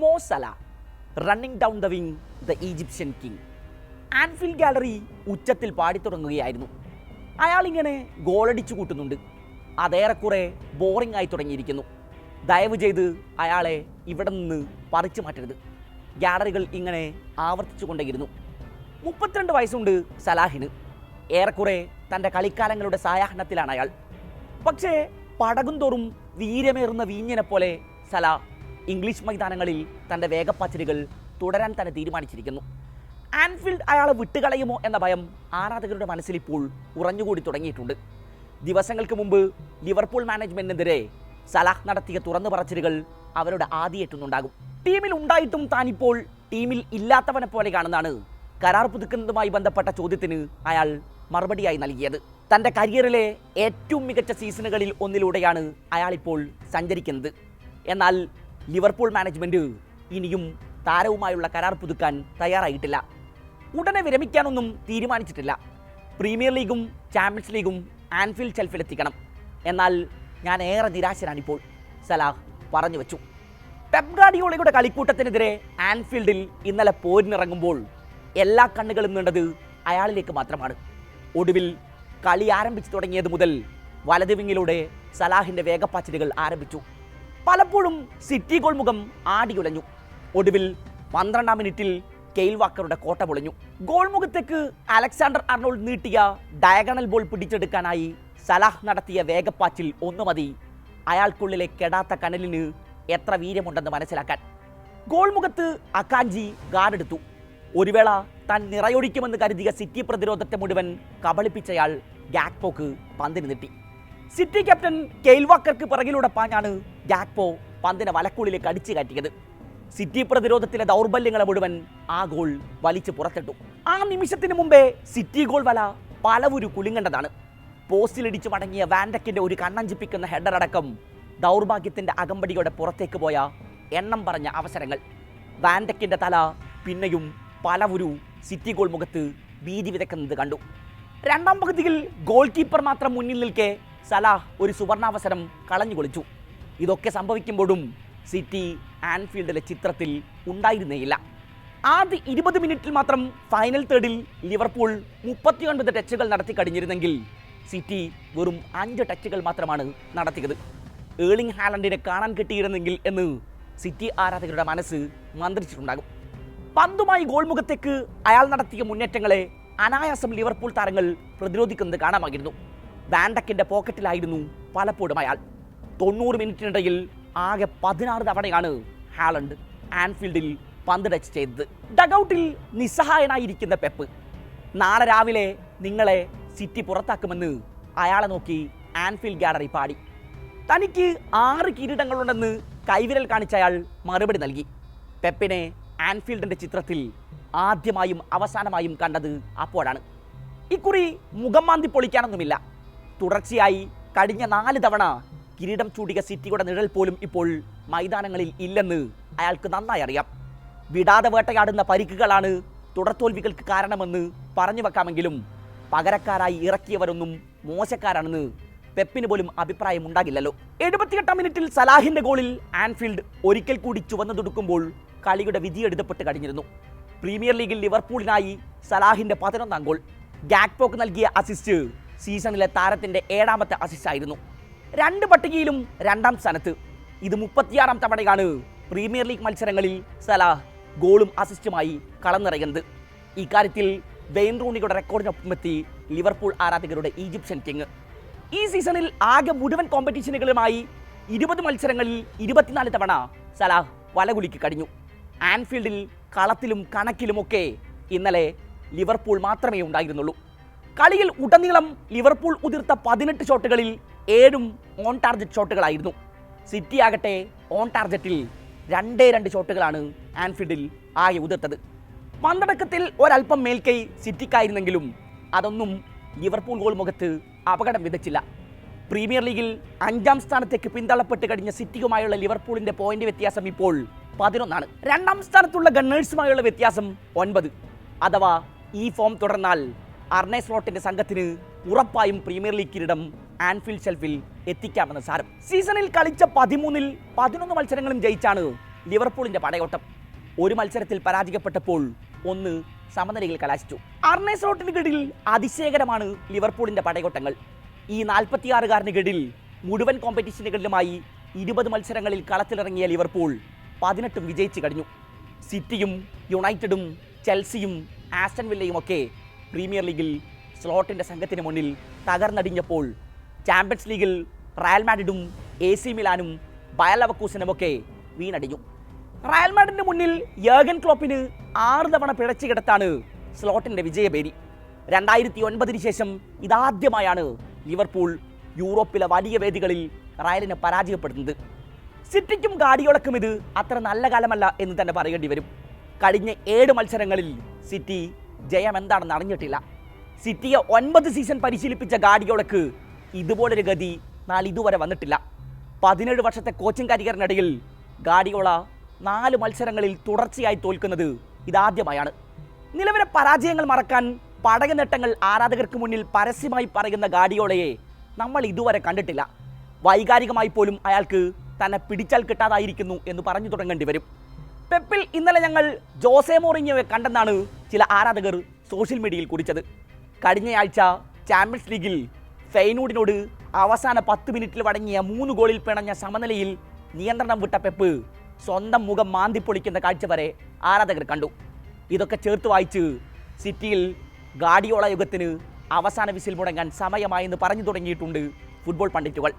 Mo Salah running down the wing the Egyptian king Anfield gallery ഉച്ചത്തിൽ പാടിത്തുടങ്ങുകയായിരുന്നു. അയാളിങ്ങനെ ഗോളടിച്ചു കൂട്ടുന്നുണ്ട്. അതേറെക്കുറെ boring ആയി തുടങ്ങിയിരിക്കുന്നു. ദയവ് ചെയ്ത് അയാളെ ഇവിടെ നിന്ന് പറിച്ചു മാറ്റരുത്. ഗാലറികൾ ഇങ്ങനെ ആവർത്തിച്ചു കൊണ്ടേയിരുന്നു. മുപ്പത്തിരണ്ട് വയസ്സുണ്ട് സലാഹിന്. ഏറെക്കുറെ തന്റെ കളിക്കാലങ്ങളുടെ സായാഹ്നത്തിലാണ് അയാൾ. പക്ഷേ പടകും തോറും വീര്യമേറുന്ന വീഞ്ഞിനെ പോലെ സല ഇംഗ്ലീഷ് മൈതാനങ്ങളിൽ തന്റെ വേഗപ്പാച്ചിലുകൾ തുടരാൻ തന്നെ തീരുമാനിച്ചിരിക്കുന്നു. ആൻഫീൽഡ് അയാളെ വിട്ടുകളയുമോ എന്ന ഭയം ആരാധകരുടെ മനസ്സിൽ ഇപ്പോൾ ഉറഞ്ഞുകൂടി തുടങ്ങിയിട്ടുണ്ട്. ദിവസങ്ങൾക്ക് മുമ്പ് ലിവർപൂൾ മാനേജ്മെന്റിനെതിരെ സലാഹ് നടത്തിയ തുറന്നു പറച്ചിലുകൾ അവരുടെ ആദ്യേറ്റുന്നുണ്ടാകും. ടീമിൽ ഉണ്ടായിട്ടും താനിപ്പോൾ ടീമിൽ ഇല്ലാത്തവനെ പോലെ കാണുന്നതാണ്. കരാർ പുതുക്കുന്നതുമായി ബന്ധപ്പെട്ട ചോദ്യത്തിന് അയാൾ മറുപടിയായി നൽകിയത്. തന്റെ കരിയറിലെ ഏറ്റവും മികച്ച സീസണുകളിൽ ഒന്നിലൂടെയാണ് അയാളിപ്പോൾ സഞ്ചരിക്കുന്നത്. എന്നാൽ ലിവർപൂൾ മാനേജ്മെന്റ് ഇനിയും താരവുമായുള്ള കരാർ പുതുക്കാൻ തയ്യാറായിട്ടില്ല. ഉടനെ വിരമിക്കാനൊന്നും തീരുമാനിച്ചിട്ടില്ല. പ്രീമിയർ ലീഗും ചാമ്പ്യൻസ് ലീഗും ആൻഫീൽഡ് ഷെൽഫിലെത്തിക്കണം. എന്നാൽ ഞാൻ ഏറെ നിരാശനാണിപ്പോൾ സലാഹ് പറഞ്ഞു വെച്ചു. പെപ് ഗാർഡിയോളയുടെ കളിക്കൂട്ടത്തിനെതിരെ ആൻഫീൽഡിൽ ഇന്നലെ പോരിനിറങ്ങുമ്പോൾ എല്ലാ കണ്ണുകളും നീണ്ടത് അയാളിലേക്ക് മാത്രമാണ്. ഒടുവിൽ കളി ആരംഭിച്ചു തുടങ്ങിയത് മുതൽ വലത് വിങ്ങിലൂടെ സലാഹിന്റെ വേഗപ്പാച്ചിലുകൾ ആരംഭിച്ചു. പലപ്പോഴും സിറ്റി ഗോൾ മുഖം ആടിയുലഞ്ഞു. ഒടുവിൽ പന്ത്രണ്ടാം മിനിറ്റിൽ കെയിൽ വാക്കറുടെ കോട്ട പൊളിഞ്ഞു. ഗോൾ മുഖത്തേക്ക് അലക്സാണ്ടർ അർണോൾഡ് നീട്ടിയ ഡയഗണൽ ബോൾ പിടിച്ചെടുക്കാനായി സലാഹ് നടത്തിയ വേഗപ്പാച്ചിൽ ഒന്നു മതി. അയാൾക്കുള്ളിലെ കെടാത്ത കനലിന് എത്ര വീര്യമുണ്ടെന്ന് മനസ്സിലാക്കാൻ. ഗോൾ മുഖത്ത് അക്കാഞ്ചി ഗാർഡെടുത്തു. ഒരു വേള താൻ നിറയൊഴിക്കുമെന്ന് കരുതിയ സിറ്റി പ്രതിരോധത്തെ മുഴുവൻ കബളിപ്പിച്ചയാൾ ഗാക്പോക്ക് പന്തിന് നീട്ടി. സിറ്റി ക്യാപ്റ്റൻ കെയിൽവാക്കർക്ക് പിറകിലൂടെ പാഞ്ഞാണ് ഗാക്പോ പന്തിനെ വലക്കുള്ളിലേക്ക് അടിച്ചു കയറ്റിയത്. സിറ്റി പ്രതിരോധത്തിലെ ദൗർബല്യങ്ങളെ മുഴുവൻ ആ ഗോൾ വലിച്ചു പുറത്തിട്ടു. ആ നിമിഷത്തിന് മുമ്പേ സിറ്റി ഗോൾ വല പലവുരു കുലുങ്ങേണ്ടതാണ്. പോസ്റ്റിലിടിച്ചു മടങ്ങിയ വാൻഡക്കിന്റെ ഒരു കണ്ണഞ്ചിപ്പിക്കുന്ന ഹെഡർ അടക്കം ദൗർഭാഗ്യത്തിന്റെ അകമ്പടിയോടെ പുറത്തേക്ക് പോയ എണ്ണം പറഞ്ഞ അവസരങ്ങൾ. വാൻഡക്കിന്റെ തല പിന്നെയും പലവുരു സിറ്റി ഗോൾ മുഖത്ത് ഭീതി വിതക്കുന്നത് കണ്ടു. രണ്ടാം പകുതിയിൽ ഗോൾ കീപ്പർ മാത്രം മുന്നിൽ നിൽക്കെ സലാഹ് ഒരു സുവർണാവസരം കളഞ്ഞു കൊളിച്ചു ഇതൊക്കെ സംഭവിക്കുമ്പോഴും സിറ്റി ആൻഫീൽഡിലെ ചിത്രത്തിൽ ഉണ്ടായിരുന്നേയില്ല. ആദ്യ ഇരുപത് മിനിറ്റിൽ മാത്രം ഫൈനൽ തേർഡിൽ ലിവർപൂൾ മുപ്പത്തിയൊൻപത് ടച്ചുകൾ നടത്തി കഴിഞ്ഞിരുന്നെങ്കിൽ സിറ്റി വെറും അഞ്ച് ടച്ചുകൾ മാത്രമാണ് നടത്തിയത്. ഏളിംഗ് ഹാലൻഡിനെ കാണാൻ കിട്ടിയിരുന്നെങ്കിൽ എന്ന് സിറ്റി ആരാധകരുടെ മനസ്സ് മന്ത്രിച്ചിട്ടുണ്ടാകും. പന്തുമായി ഗോൾമുഖത്തേക്ക് അയാൾ നടത്തിയ മുന്നേറ്റങ്ങളെ അനായാസം ലിവർപൂൾ താരങ്ങൾ പ്രതിരോധിക്കുന്നത് കാണാമായിരുന്നു. വാൻഡക്കിന്റെ പോക്കറ്റിലായിരുന്നു പലപ്പോഴും അയാൾ. തൊണ്ണൂറ് മിനിറ്റിനിടയിൽ ആകെ പതിനാറ് തവണയാണ് ഹാലണ്ട് ആൻഫീൽഡിൽ പന്ത് ടച്ച് ചെയ്തത്. ഡഗൌട്ടിൽ നിസ്സഹായനായിരിക്കുന്ന പെപ്പ്. നാളെ രാവിലെ നിങ്ങളെ സിറ്റി പുറത്താക്കുമെന്ന് അയാളെ നോക്കി ആൻഫീൽഡ് ഗാലറി പാടി. തനിക്ക് ആറ് കിരീടങ്ങളുണ്ടെന്ന് കൈവിരൽ കാണിച്ച അയാൾ മറുപടി നൽകി. പെപ്പിനെ ആൻഫീൽഡിന്റെ ചിത്രത്തിൽ ആദ്യമായും അവസാനമായും കണ്ടത് അപ്പോഴാണ്. ഇക്കുറി മുഖം മാന്തി പൊളിക്കാനൊന്നുമില്ല. തുടർച്ചയായി കഴിഞ്ഞ നാല് തവണ കിരീടം ചൂടിയ സിറ്റിയുടെ നിഴൽ പോലും ഇപ്പോൾ മൈതാനങ്ങളിൽ ഇല്ലെന്ന് അയാൾക്ക് നന്നായി അറിയാം. വിടാതെ വേട്ടയാടുന്ന പരിക്കുകളാണ് തുടർത്തോൽവികൾക്ക് കാരണമെന്ന് പറഞ്ഞു വെക്കാമെങ്കിലും പകരക്കാരായി ഇറക്കിയവരൊന്നും മോശക്കാരാണെന്ന് പെപ്പിന് പോലും അഭിപ്രായം ഉണ്ടാകില്ലല്ലോ എഴുപത്തിയെട്ടാം മിനിറ്റിൽ സലാഹിന്റെ ഗോളിൽ ആൻഫീൽഡ് ഒരിക്കൽ കൂടി ചുവന്നു തുടുക്കുമ്പോൾ കളിയുടെ വിധി എഴുതപ്പെട്ട് കഴിഞ്ഞിരുന്നു. പ്രീമിയർ ലീഗിൽ ലിവർപൂളിനായി സലാഹിന്റെ പതിനൊന്നാം ഗോൾ. ഗാക്പോക്ക് നൽകിയ അസിസ്റ്റ് സീസണിലെ താരത്തിന്റെ ഏഴാമത്തെ അസിസ്റ്റ് ആയിരുന്നു. രണ്ട് പട്ടികയിലും രണ്ടാം സ്ഥാനത്ത്. ഇത് മുപ്പത്തിയാറാം തവണയാണ് പ്രീമിയർ ലീഗ് മത്സരങ്ങളിൽ സലാഹ് ഗോളും അസിസ്റ്റുമായി കളന്നിറങ്ങുന്നത്. ഇക്കാര്യത്തിൽ വെയിൻ റൂണിയുടെ റെക്കോർഡിനൊപ്പം എത്തി ലിവർപൂൾ ആരാധകരുടെ ഈജിപ്ഷ്യൻ കിങ്. ഈ സീസണിൽ ആകെ മുഴുവൻ കോമ്പറ്റീഷനുകളുമായി ഇരുപത് മത്സരങ്ങളിൽ ഇരുപത്തിനാല് തവണ സലാഹ് വലകുലിക്ക് കഴിഞ്ഞു. ആൻഫീൽഡിൽ കളത്തിലും കണക്കിലുമൊക്കെ ഇന്നലെ ലിവർപൂൾ മാത്രമേ ഉണ്ടായിരുന്നുള്ളൂ. കളിയിൽ ഉടനീളം ലിവർപൂൾ ഉതിർത്ത പതിനെട്ട് ഷോട്ടുകളിൽ ഏഴും ഓൺ ടാർജറ്റ് ഷോട്ടുകളായിരുന്നു സിറ്റി ആകട്ടെ ഓൺ ടാർജറ്റിൽ രണ്ടേ രണ്ട് ഷോട്ടുകളാണ് ആൻഫീൽഡിൽ ആകെ ഉതിർത്തത്. പന്തടക്കത്തിൽ ഒരല്പം മേൽക്കൈ സിറ്റിക്കായിരുന്നെങ്കിലും അതൊന്നും ലിവർപൂൾ ഗോൾ മുഖത്ത് അപകടം വിതച്ചില്ല. പ്രീമിയർ ലീഗിൽ അഞ്ചാം സ്ഥാനത്തേക്ക് പിന്തള്ളപ്പെട്ട് കഴിഞ്ഞ സിറ്റിയുമായുള്ള ലിവർപൂളിന്റെ പോയിന്റ് വ്യത്യാസം ഇപ്പോൾ പതിനൊന്നാണ്. രണ്ടാം സ്ഥാനത്തുള്ള ഗണ്ണേഴ്സുമായുള്ള വ്യത്യാസം ഒൻപത്. അഥവാ ഈ ഫോം തുടർന്നാൽ അർണേ സ്ലോട്ടിന്റെ സംഘത്തിന് ഉറപ്പായും പ്രീമിയർ ലീഗ് കിരീടം ആൻഫീൽഡ് ഷെൽഫിൽ എത്തിക്കാമെന്ന് സാരം. സീസണിൽ കളിച്ച പതിമൂന്നിൽ പതിനൊന്ന് മത്സരങ്ങളും ജയിച്ചാണ് ലിവർപൂളിന്റെ പടയോട്ടം. ഒരു മത്സരത്തിൽ പരാജയപ്പെട്ടപ്പോൾ ഒന്ന് സമനിലയിൽ കലാശിച്ചു. അർണേ സ്ലോട്ടിന് കീഴിൽ അതിശയകരമാണ് ലിവർപൂളിന്റെ പടയോട്ടങ്ങൾ. ഈ നാൽപ്പത്തിയാറുകാരന് കീഴിൽ മുഴുവൻ കോമ്പറ്റീഷനുകളിലുമായി ഇരുപത് മത്സരങ്ങളിൽ കളത്തിലിറങ്ങിയ ലിവർപൂൾ പതിനെട്ടും വിജയിച്ചു കഴിഞ്ഞു. സിറ്റിയും യുണൈറ്റഡും ചെൽസിയും ആസ്റ്റൺ വില്ലയും ഒക്കെ പ്രീമിയർ ലീഗിൽ സ്ലോട്ടിന്റെ സംഘത്തിന് മുന്നിൽ തകർന്നടിഞ്ഞപ്പോൾ ചാമ്പ്യൻസ് ലീഗിൽ റയൽ മാഡ്രിഡും എ സി മിലാനും ബയലവക്കൂസിനുമൊക്കെ വീണടിഞ്ഞു. റയൽ മാഡ്രിഡിന് മുന്നിൽ യേഗൻ ക്ലോപ്പിന് ആറ് തവണ പിഴച്ചു കിടത്താണ് സ്ലോട്ടിന്റെ വിജയപേരി രണ്ടായിരത്തി ഒൻപതിന് ശേഷം ഇതാദ്യമായാണ് ലിവർപൂൾ യൂറോപ്പിലെ വലിയ വേദികളിൽ റയലിനെ പരാജയപ്പെടുന്നത് സിറ്റിക്കും ഗാഡിയോളക്കും ഇത് അത്ര നല്ല കാലമല്ല എന്ന് തന്നെ പറയേണ്ടി വരും. കഴിഞ്ഞ ഏഴ് മത്സരങ്ങളിൽ സിറ്റി ജയം എന്താണെന്ന് അറിഞ്ഞിട്ടില്ല. സിറ്റിയെ ഒൻപത് സീസൺ പരിശീലിപ്പിച്ച ഗാഡിയോളക്ക് ഇതുപോലൊരു ഗതി നാളെ ഇതുവരെ വന്നിട്ടില്ല. പതിനേഴ് വർഷത്തെ കോച്ചിങ് കരിയറിനിടയിൽ ഗാഡിയോള നാല് മത്സരങ്ങളിൽ തുടർച്ചയായി തോൽക്കുന്നത് ഇതാദ്യമായാണ്. നിലവിലെ പരാജയങ്ങൾ മറക്കാൻ പടക നേട്ടങ്ങൾ ആരാധകർക്ക് മുന്നിൽ പരസ്യമായി പറയുന്ന ഗാഡിയോളയെ നമ്മൾ ഇതുവരെ കണ്ടിട്ടില്ല. വൈകാരികമായി പോലും അയാൾക്ക് തന്നെ പിടിച്ചാൽ കിട്ടാതായിരിക്കുന്നു എന്ന് പറഞ്ഞു തുടങ്ങേണ്ടി വരും. പെപ്പിൽ ഇന്നലെ ഞങ്ങൾ ജോസെ മോറിഞ്ഞോയെ കണ്ടെന്നാണ് ചില ആരാധകർ സോഷ്യൽ മീഡിയയിൽ കുറിച്ചത്. കഴിഞ്ഞയാഴ്ച ചാമ്പ്യൻസ് ലീഗിൽ ഫെയ്നൂഡിനോട് അവസാന പത്ത് മിനിറ്റിൽ വടങ്ങിയ മൂന്ന് ഗോളിൽ പിണഞ്ഞ സമനിലയിൽ നിയന്ത്രണം വിട്ട പെപ്പ് സ്വന്തം മുഖം മാന്തിപ്പൊളിക്കുന്ന കാഴ്ച വരെ ആരാധകർ കണ്ടു. ഇതൊക്കെ ചേർത്ത് വായിച്ച് സിറ്റിയിൽ ഗാഡിയോള യുഗത്തിന് അവസാന വിസിൽ മുടങ്ങാൻ സമയമായെന്ന് പറഞ്ഞു തുടങ്ങിയിട്ടുണ്ട് ഫുട്ബോൾ പണ്ഡിറ്റുകൾ.